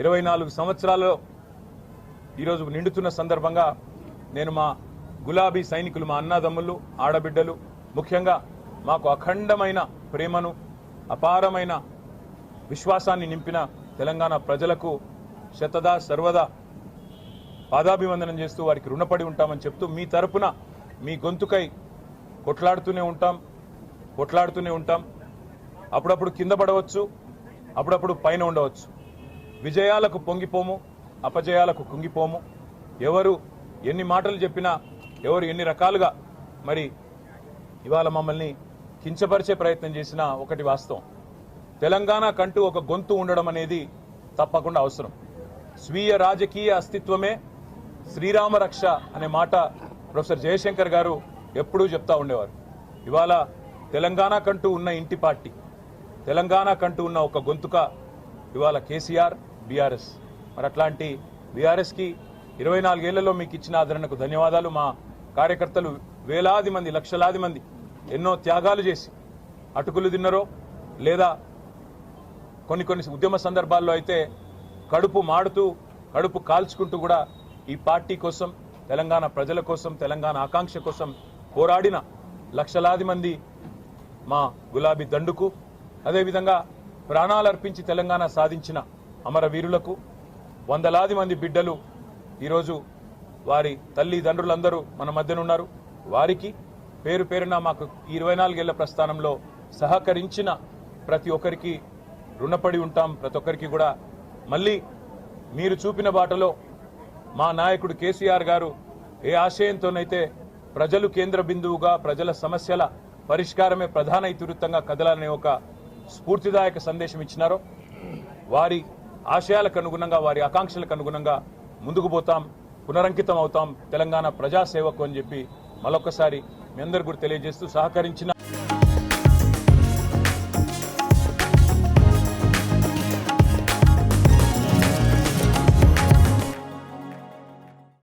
ఇరవై నాలుగు సంవత్సరాలలో ఈరోజు నిండుతున్న సందర్భంగా నేను మా గులాబీ సైనికులు మా అన్నదమ్ములు ఆడబిడ్డలు ముఖ్యంగా మాకు అఖండమైన ప్రేమను అపారమైన విశ్వాసాన్ని నింపిన తెలంగాణ ప్రజలకు శతదా సర్వదా పాదాభివందనం చేస్తూ వారికి రుణపడి ఉంటామని చెప్తూ మీ తరపున మీ గొంతుకై కొట్లాడుతూనే ఉంటాం కొట్లాడుతూనే ఉంటాం. అప్పుడప్పుడు కింద పడవచ్చు అప్పుడప్పుడు పైన ఉండవచ్చు. విజయాలకు పొంగిపోము అపజయాలకు కుంగిపోము. ఎవరు ఎన్ని మాటలు చెప్పినా ఎవరు ఎన్ని రకాలుగా మరి ఇవాళ మమ్మల్ని కించపరిచే ప్రయత్నం చేసినా ఒకటి వాస్తవం. తెలంగాణ కంటూ ఒక గొంతు ఉండడం అనేది తప్పకుండా అవసరం. స్వీయ రాజకీయ అస్తిత్వమే శ్రీరామ రక్ష అనే మాట ప్రొఫెసర్ జయశంకర్ గారు ఎప్పుడూ చెప్తా ఉండేవారు. ఇవాళ తెలంగాణ కంటూ ఉన్న ఇంటి పార్టీ తెలంగాణ కంటూ ఉన్న ఒక గొంతుక ఇవాళ కేసీఆర్ బీఆర్ఎస్. మరి అట్లాంటి బీఆర్ఎస్కి ఇరవై నాలుగేళ్ళలో మీకు ఇచ్చిన ఆదరణకు ధన్యవాదాలు. మా కార్యకర్తలు వేలాది మంది లక్షలాది మంది ఎన్నో త్యాగాలు చేసి అటుకులు తిన్నరో లేదా కొన్ని కొన్ని ఉద్యమ సందర్భాల్లో అయితే కడుపు మాడుతూ కడుపు కాల్చుకుంటూ కూడా ఈ పార్టీ కోసం తెలంగాణ ప్రజల కోసం తెలంగాణ ఆకాంక్ష కోసం పోరాడిన లక్షలాది మంది మా గులాబీ దండుకు అదేవిధంగా ప్రాణాలు అర్పించి తెలంగాణ సాధించిన అమరవీరులకు వందలాది మంది బిడ్డలు ఈరోజు వారి తల్లిదండ్రులందరూ మన మధ్యన ఉన్నారు వారికి పేరు పేరున మాకు ఇరవై నాలుగేళ్ళ ప్రస్థానంలో సహకరించిన ప్రతి ఒక్కరికి రుణపడి ఉంటాం. ప్రతి ఒక్కరికి కూడా మళ్ళీ మీరు చూపిన బాటలో మా నాయకుడు కేసీఆర్ గారు ఏ ఆశయంతోనైతే ప్రజలు కేంద్ర బిందువుగా ప్రజల సమస్యల పరిష్కారమే ప్రధాన ఇతివృత్తంగా కదలాలనే ఒక స్ఫూర్తిదాయక సందేశం ఇచ్చినారో వారి ఆశయాలకు అనుగుణంగా వారి ఆకాంక్షలకు అనుగుణంగా ముందుకు పోతాం పునరంకితం అవుతాం. తెలంగాణ ప్రజాసేవకు అని చెప్పి మరొకసారి మీ అందరు కూడా తెలియజేస్తూ సహకరించిన